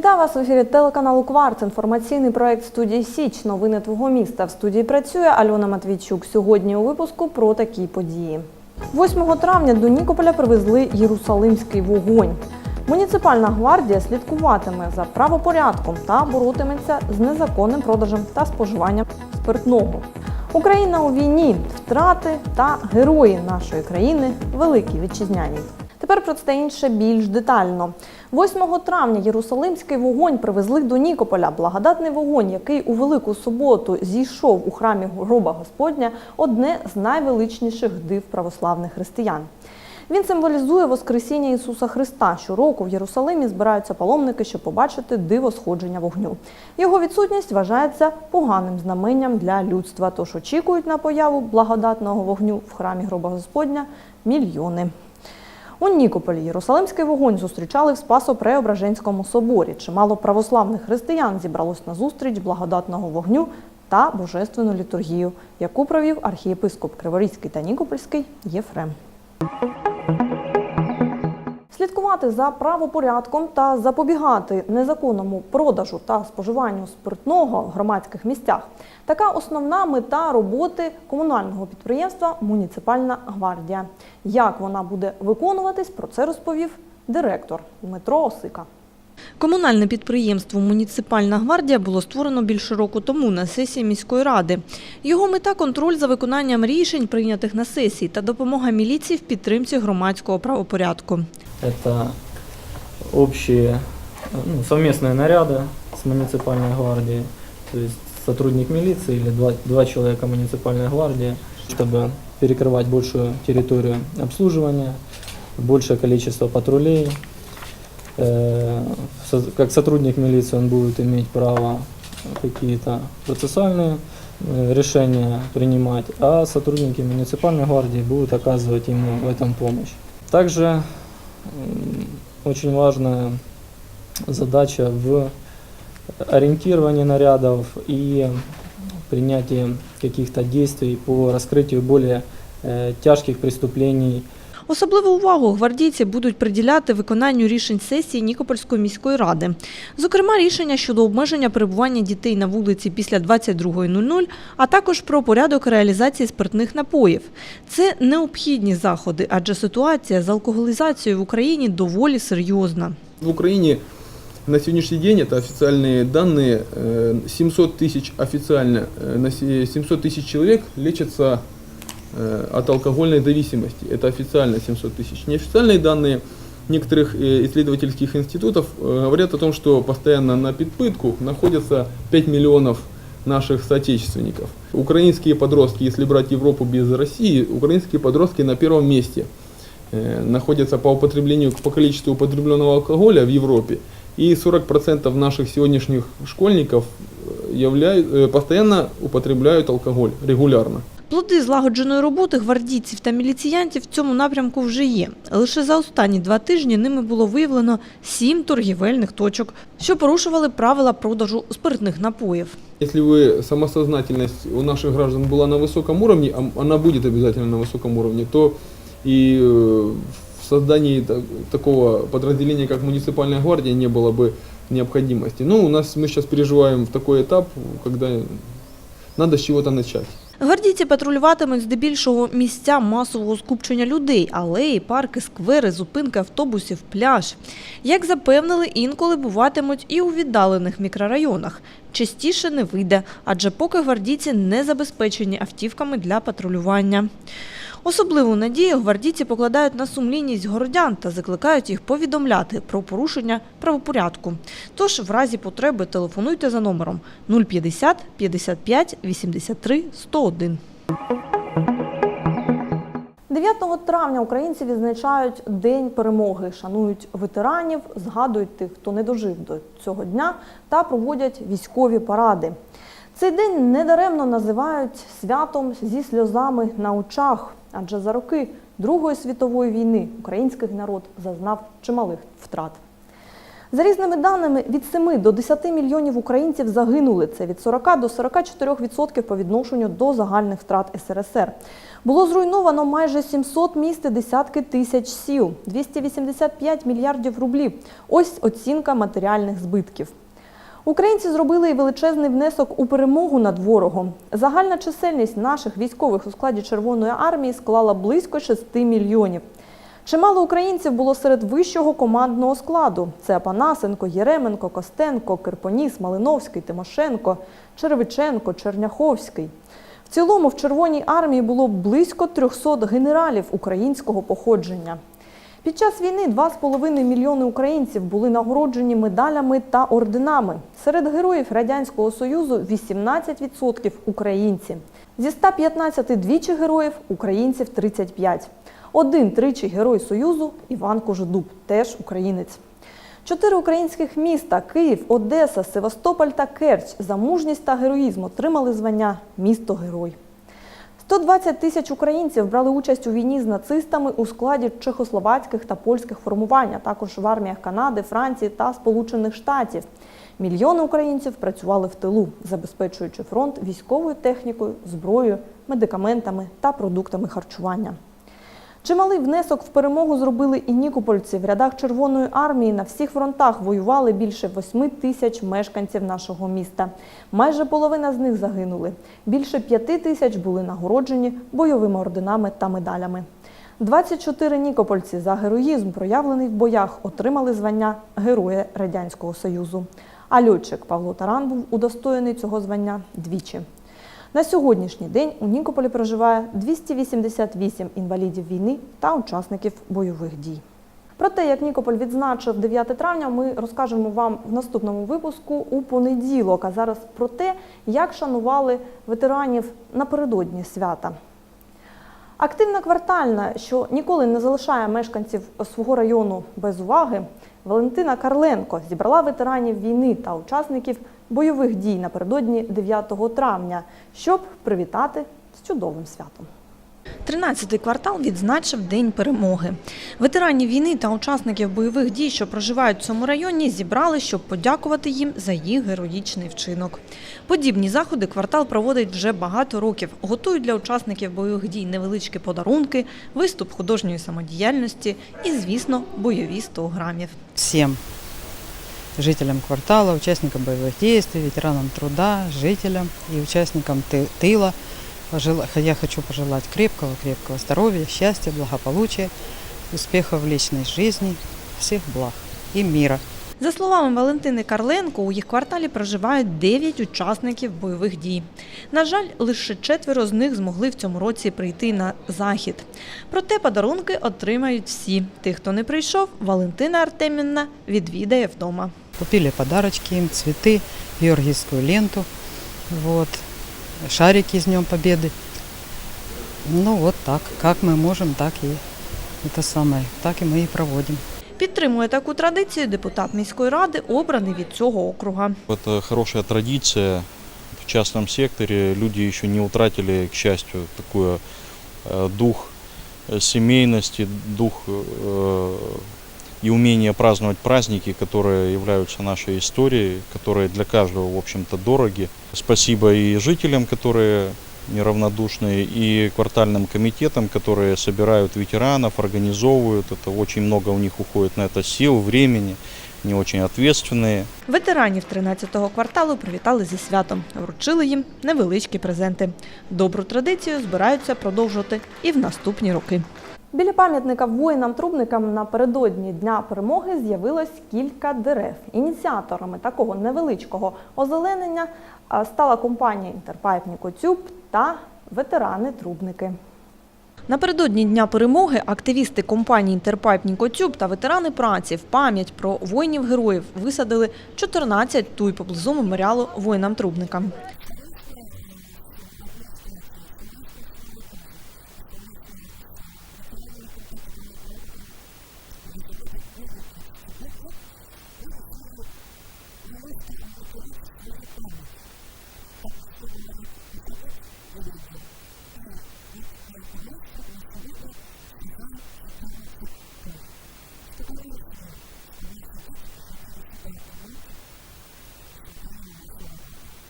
вас в ефірі телеканалу Кварц. Інформаційний проект студії Січ. Новини твого міста. В студії працює Альона Матвійчук. Сьогодні у випуску про такі події. 8 травня до Нікополя привезли Єрусалимський вогонь. Муніципальна гвардія слідкуватиме за правопорядком та боротиметься з незаконним продажем та споживанням спиртного. Україна у війні, втрати та герої нашої країни великі вітчизняні. Тепер про це інше більш детально. 8 травня Єрусалимський вогонь привезли до Нікополя. Благодатний вогонь, який у Велику суботу зійшов у храмі гроба Господня, одне з найвеличніших див православних християн. Він символізує Воскресіння Ісуса Христа. Щороку в Єрусалимі збираються паломники, щоб побачити диво сходження вогню. Його відсутність вважається поганим знаменням для людства. Тож очікують на появу благодатного вогню в храмі гроба Господня мільйони. У Нікополі Єрусалимський вогонь зустрічали в Спасо-Преображенському соборі. Чимало православних християн зібралось на зустріч благодатного вогню та божественну літургію, яку провів архієпископ Криворізький та Нікопольський Єфрем. Слідкувати за правопорядком та запобігати незаконному продажу та споживанню спиртного в громадських місцях така основна мета роботи комунального підприємства Муніципальна гвардія. Як вона буде виконуватись, про це розповів директор Дмитро Осика. Комунальне підприємство Муніципальна гвардія було створено більше року тому на сесії міської ради. Його мета контроль за виконанням рішень, прийнятих на сесії, та допомога міліції в підтримці громадського правопорядку. Это общие ну, совместные наряды с муниципальной гвардией, то есть сотрудник милиции или два, два человека муниципальной гвардии, чтобы перекрывать большую территорию обслуживания, большее количество патрулей. Э, Как сотрудник милиции он будет иметь право какие-то процессуальные э, решения принимать, а сотрудники муниципальной гвардии будут оказывать ему в этом помощь. Также очень важная задача в ориентировании нарядов и принятии каких-то действий по раскрытию более э, тяжких преступлений Особливу увагу гвардійці будуть приділяти виконанню рішень сесії Нікопольської міської ради. Зокрема, рішення щодо обмеження перебування дітей на вулиці після 22.00, а також про порядок реалізації спиртних напоїв. Це необхідні заходи, адже ситуація з алкоголізацією в Україні доволі серйозна. В Украине на сегодняшний день, это официальные данные, э, 700 тысяч официально, э, на се- 700 тысяч человек лечатся э, от алкогольной зависимости. Это официально 700 тысяч. Неофициальные данные некоторых э, исследовательских институтов э, говорят о том, что постоянно на подпытку находятся 5 миллионов наших соотечественников. Украинские подростки, если брать Европу без России, украинские подростки на первом месте э, находятся по употреблению, по количеству употребленного алкоголя в Европе. И 40% наших сегодняшних школьников э, являют, э, постоянно употребляют алкоголь регулярно. Плоди злагодженої роботи гвардійців та міліціянтів в цьому напрямку вже є. Лише за останні два тижні ними було виявлено сім торгівельних точок, що порушували правила продажу спиртних напоїв. Если вы самосознательность у наших граждан была на высоком уровне, а она будет обязательно на высоком уровне, то и э, в создании та- такого подразделения, как муниципальная гвардия, не было бы необходимости. Ну, у нас мы сейчас переживаем в такой этап, когда надо с чего-то начать. Гвардійці патрулюватимуть здебільшого місця масового скупчення людей, алеї, парки, сквери, зупинки автобусів, пляж. Як запевнили, інколи буватимуть і у віддалених мікрорайонах. Частіше не вийде, адже поки гвардійці не забезпечені автівками для патрулювання. Особливу надію гвардійці покладають на сумлінність городян та закликають їх повідомляти про порушення правопорядку. Тож, в разі потреби телефонуйте за номером 050 55 83 101. 9 травня українці відзначають День перемоги, шанують ветеранів, згадують тих, хто не дожив до цього дня, та проводять військові паради. Цей день недаремно називають святом зі сльозами на очах, адже за роки Другої світової війни український народ зазнав чималих втрат. За різними даними, від 7 до 10 мільйонів українців загинули. Це від 40 до 44% по відношенню до загальних втрат СРСР. Було зруйновано майже 700 міст і десятки тисяч сіл, 285 мільярдів рублів. Ось оцінка матеріальних збитків. Українці зробили і величезний внесок у перемогу над ворогом. Загальна чисельність наших військових у складі Червоної армії склала близько 6 мільйонів. Чимало українців було серед вищого командного складу: це Апанасенко, Єременко, Костенко, Кирпоніс, Малиновський, Тимошенко, Черевиченко, Черняховський. В цілому в Червоній армії було близько 300 генералів українського походження. Під час війни 2,5 мільйони українців були нагороджені медалями та орденами. Серед героїв Радянського Союзу 18% українці. Зі 115 двічі героїв українців 35. Один тричі герой Союзу Іван Кожедуб, теж українець. Чотири українських міста Київ, Одеса, Севастополь та Керчь за мужність та героїзм отримали звання Місто-Герой. 120 тисяч українців брали участь у війні з нацистами у складі чехословацьких та польських формувань, а також в арміях Канади, Франції та Сполучених Штатів. Мільйони українців працювали в тилу, забезпечуючи фронт військовою технікою, зброєю, медикаментами та продуктами харчування. Чималий внесок в перемогу зробили і нікопольці. В рядах Червоної армії на всіх фронтах воювали більше 8 тисяч мешканців нашого міста. Майже половина з них загинули. Більше 5 тисяч були нагороджені бойовими орденами та медалями. 24 нікопольці за героїзм, проявлений в боях, отримали звання Героя Радянського Союзу. А льотчик Павло Таран був удостоєний цього звання двічі. На сьогоднішній день у Нікополі проживає 288 інвалідів війни та учасників бойових дій. Про те, як Нікополь відзначив 9 травня, ми розкажемо вам в наступному випуску у понеділок. А зараз про те, як шанували ветеранів напередодні свята. Активна квартальна, що ніколи не залишає мешканців свого району без уваги, Валентина Карленко зібрала ветеранів війни та учасників бойових дій напередодні 9 травня, щоб привітати з чудовим святом. 13-й квартал відзначив День перемоги. Ветеранів війни та учасників бойових дій, що проживають в цьому районі, зібрали, щоб подякувати їм за їх героїчний вчинок. Подібні заходи квартал проводить вже багато років. Готують для учасників бойових дій невеличкі подарунки, виступ художньої самодіяльності і, звісно, бойові 100 грамів. всем жителям квартала, участникам боевых действий, ветеранам труда, жителям и участникам ты- тыла. Пожела- Я хочу пожелать крепкого-крепкого здоровья, счастья, благополучия, успехов в личной жизни, всех благ и мира. За словами Валентини Карленко, у їх кварталі проживають 9 учасників бойових дій. На жаль, лише четверо з них змогли в цьому році прийти на захід. Проте подарунки отримають всі. Тих, хто не прийшов, Валентина Артемівна відвідає вдома. Купили подарочки им, цветы, георгиевскую ленту, вот, шарики с Днем Победы. Ну вот так, как мы можем, так и это самое, так и мы и проводим. Підтримує таку традицію депутат міської ради, обраний від цього округа. Это хорошая традиция. В частном секторе люди еще не утратили, к счастью, такой э, дух э, семейности, дух э, и умение праздновать праздники, которые являются нашей историей, которые для каждого, в общем-то, дороги. Спасибо и жителям, которые неравнодушные, и квартальным комитетам, которые собирают ветеранов, организовывают. Это очень много у них уходит на это сил, времени, они очень ответственные. Ветеранів 13-го кварталу привітали зі святом, вручили їм невеличкі презенти. Добру традицію збираються продовжувати і в наступні роки. Біля пам'ятника воїнам-трубникам напередодні Дня перемоги з'явилось кілька дерев. Ініціаторами такого невеличкого озеленення стала компанія Інтерпайп Нікотюб та ветерани-трубники. Напередодні Дня перемоги активісти компанії Інтерпайп Нікотюб та ветерани праці в пам'ять про воїнів-героїв висадили 14 туй поблизу меморіалу воїнам-трубникам.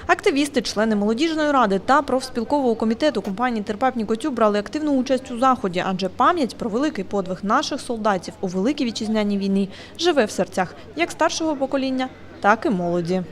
Активісти, члени молодіжної ради та профспілкового комітету компанії Терпапні Котю брали активну участь у заході, адже пам'ять про великий подвиг наших солдатів у великій вітчизняній війні живе в серцях як старшого покоління, так і молоді.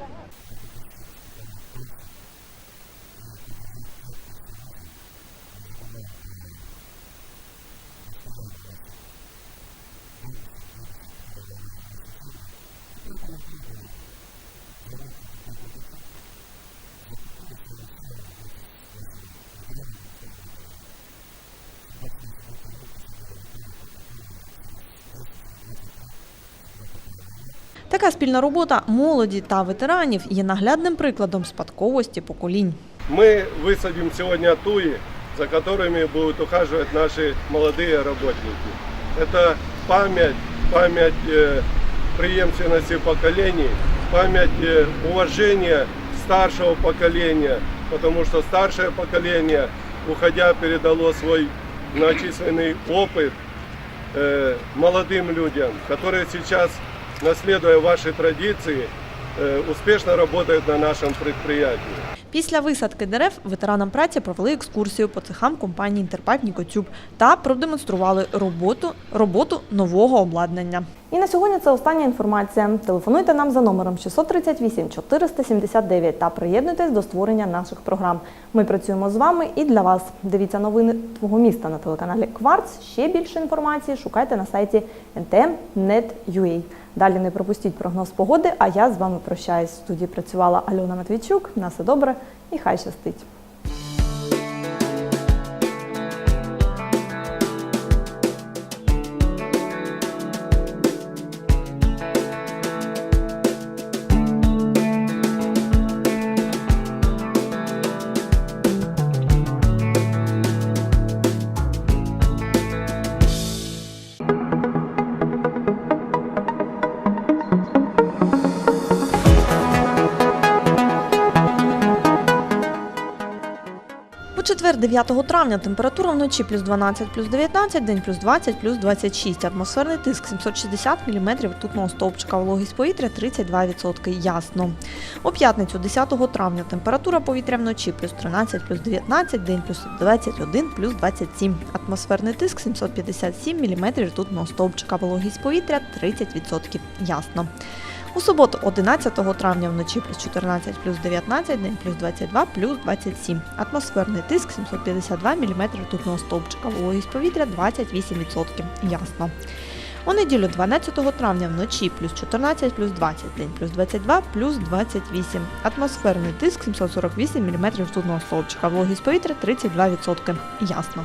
Така спільна робота молоді та ветеранів є наглядним прикладом спадковості поколінь. Мы высадим сегодня туи, за которыми будут ухаживать наши молодые работники. Это память, память э, преемственности поколений, память э, уважения старшего поколения, потому что старшее поколение, уходя, передало свой многочисленный опыт э, молодым людям, которые сейчас, наследуя ваши традиции, э, успешно на нашем предприятии. Після висадки дерев ветеранам праці провели екскурсію по цехам компанії Інтерпайп Нікотюб та продемонстрували роботу, роботу нового обладнання. І на сьогодні це остання інформація. Телефонуйте нам за номером 638 479 та приєднуйтесь до створення наших програм. Ми працюємо з вами і для вас. Дивіться новини твого міста на телеканалі Кварц. Ще більше інформації шукайте на сайті ntm.net.ua. Далі не пропустіть прогноз погоди, а я з вами прощаюсь. В студії працювала Альона Матвійчук. На все добре і хай щастить. Четвер, 9 травня, температура вночі плюс 12, плюс 19, день плюс 20, плюс 26. Атмосферний тиск 760 мм ртутного стовпчика, вологість повітря 32%. Ясно. У п'ятницю, 10 травня, температура повітря вночі плюс 13, плюс 19, день плюс 21, плюс 27. Атмосферний тиск 757 мм ртутного стовпчика, вологість повітря 30%. Ясно. У суботу, 11 травня, вночі плюс 14, плюс 19, день плюс 22, плюс 27. Атмосферний тиск 752 мм ртутного стовпчика, вологість повітря 28%. Ясно. У неділю 12 травня вночі плюс 14, плюс 20, день плюс 22, плюс 28. Атмосферний тиск 748 мм ртутного стовпчика, вологість повітря 32%. Ясно.